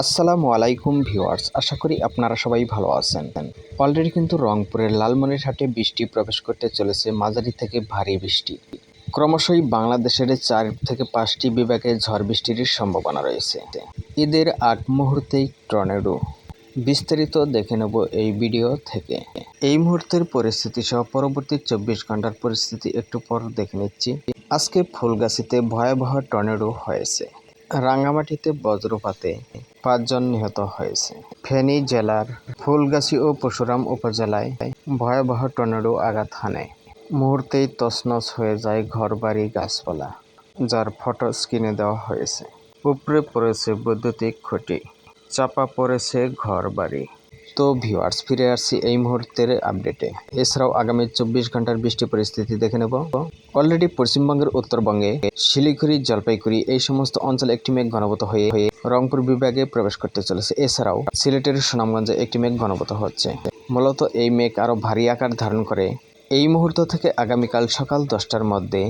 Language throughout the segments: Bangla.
আসসালামু আলাইকুম ভিউয়ার্স, আশা করি আপনারা সবাই ভালো আছেন। অলরেডি কিন্তু রংপুরের লালমনিরহাটে বৃষ্টি প্রবেশ করতে চলেছে, মাঝারি থেকে ভারী বৃষ্টি। ক্রমশই বাংলাদেশের চার থেকে পাঁচটি বিভাগে ঝড় বৃষ্টির সম্ভাবনা রয়েছে। ঈদের আগ মুহূর্তেই টর্নেডো। বিস্তারিত দেখে নেব এই ভিডিও থেকে। এই মুহূর্তের পরিস্থিতি সহ পরবর্তী চব্বিশ ঘণ্টার পরিস্থিতি একটু পর দেখে নিচ্ছি। আজকে ফুলগাছিতে ভয়াবহ টর্নেডো হয়েছে। রাঙ্গামাটিতে বজ্রপাতে পাঁচজন নিহত হয়েছে। ফেনী জেলার ফুলগাছি ও পশুরাম উপজেলায় ভয়াবহ টর্নেডো আঘাত হানে। মুহূর্তেই তছনছ হয়ে যায় ঘরবাড়ি, গাছপালা, যার ফটো স্ক্রিনে দেওয়া হয়েছে। উপরে পড়েছে বৈদ্যুতিক খুঁটি, চাপা পড়েছে ঘরবাড়ি। তো ভিউয়ার্স ফিরে আসছি এই মুহূর্তের আপডেটে এছাড়াও আগামী চব্বিশ ঘণ্টার বৃষ্টি পরিস্থিতি দেখে নেব। অলরেডি পশ্চিমবঙ্গের উত্তরবঙ্গে শিলিগুড়ি, জলপাইগুড়ি এই সমস্ত অঞ্চলে একটি মেঘ ঘনবত হয়ে রংপুর বিভাগে প্রবেশ করতে চলেছে। এছাড়াও সিলেটের সুনামগঞ্জে একটি মেঘ ঘনবত হচ্ছে। মূলত এই মেঘ আরও ভারী আকার ধারণ করে। এই মুহূর্ত থেকে আগামীকাল সকাল দশটার মধ্যে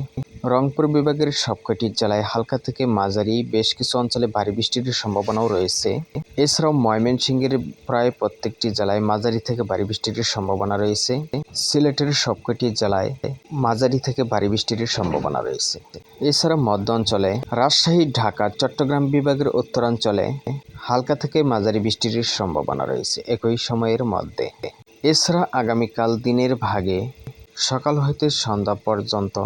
রংপুর বিভাগের সবকটি জেলায় হালকা থেকে মাঝারি বেশ কিছু অঞ্চলে ভারী বৃষ্টির সম্ভাবনাও রয়েছে। এছাড়াও ময়মনসিংহের প্রায় প্রত্যেকটি জেলায় মাঝারি থেকে ভারী বৃষ্টির সম্ভাবনা রয়েছে। সিলেটের সবকটি জেলায় মাঝারি থেকে ভারী বৃষ্টির সম্ভাবনা রয়েছে। এছাড়া মধ্য অঞ্চলে রাজশাহী, ঢাকা, চট্টগ্রাম বিভাগের উত্তরাঞ্চলে হালকা থেকে মাঝারি বৃষ্টির সম্ভাবনা রয়েছে একই সময়ের মধ্যে। এছাড়া আগামীকাল দিনের ভাগে সকাল হইতে সন্ধ্যা পর্যন্ত।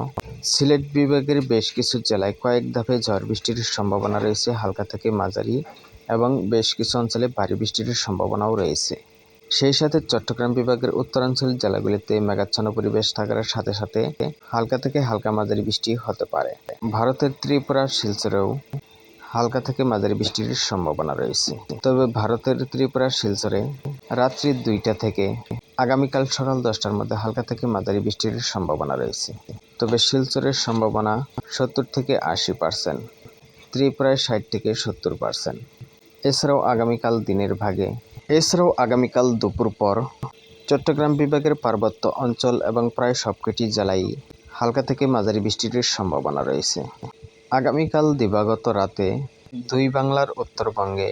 সিলেট বিভাগের বেশ কিছু জেলায় কয়েক ধাপে ঝড় বৃষ্টির সম্ভাবনা রয়েছে হালকা থেকে মাঝারি এবং বেশ কিছু অঞ্চলে ভারী বৃষ্টির সম্ভাবনাও রয়েছে। সেই সাথে চট্টগ্রাম বিভাগের উত্তরাঞ্চল জেলাগুলিতে মেঘাচ্ছন্ন পরিবেশ থাকার সাথে সাথে হালকা থেকে হালকা মাঝারি বৃষ্টি হতে পারে। ভারতের ত্রিপুরা, শিলচরেও হালকা থেকে মাঝারি বৃষ্টির সম্ভাবনা রয়েছে। তবে ভারতের ত্রিপুরা, শিলচরে রাত্রি দুইটা থেকে আগামীকাল সকাল দশটার মধ্যে হালকা থেকে মাঝারি বৃষ্টির সম্ভাবনা রয়েছে। তবে শিলচরের সম্ভাবনা সত্তর থেকে আশি পার্সেন্ট ত্রিপুরায় ষাট থেকে সত্তর পার্সেন্ট এছাড়াও আগামীকাল দিনের ভাগে, এছাড়াও আগামীকাল দুপুর পর চট্টগ্রাম বিভাগের পার্বত্য অঞ্চল এবং প্রায় সবকটি জেলায় হালকা থেকে মাঝারি বৃষ্টির সম্ভাবনা রয়েছে। আগামীকাল দিবাগত রাতে দুই বাংলার উত্তরবঙ্গে,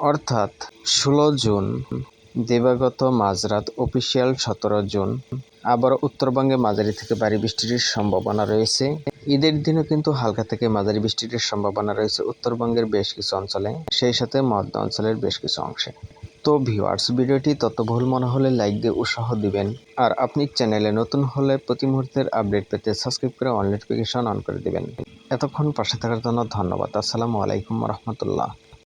অর্থাৎ ষোলো জুন দিবাগত মাঝরাত অফিসিয়াল সতেরো জুন। আবার উত্তরবঙ্গে মাঝারি থেকে ভারী বৃষ্টির সম্ভাবনা রয়েছে। ঈদের দিনও কিন্তু হালকা থেকে মাঝারি বৃষ্টির সম্ভাবনা রয়েছে উত্তরবঙ্গের বেশ কিছু অঞ্চলে। সেই সাথে মধ্য অঞ্চলের বেশ কিছু অংশে। তো ভিউয়ার্স, ভিডিওটি তত ভুল মনে হলে লাইক দিয়ে উৎসাহ দিবেন। আর আপনি চ্যানেলে নতুন হলে প্রতি মুহূর্তের আপডেট পেতে সাবস্ক্রাইব করে অন নোটিফিকেশন অন করে দিবেন। এতক্ষণ পাশে থাকার জন্য ধন্যবাদ। আসসালামু আলাইকুম রহমতুল্লাহ।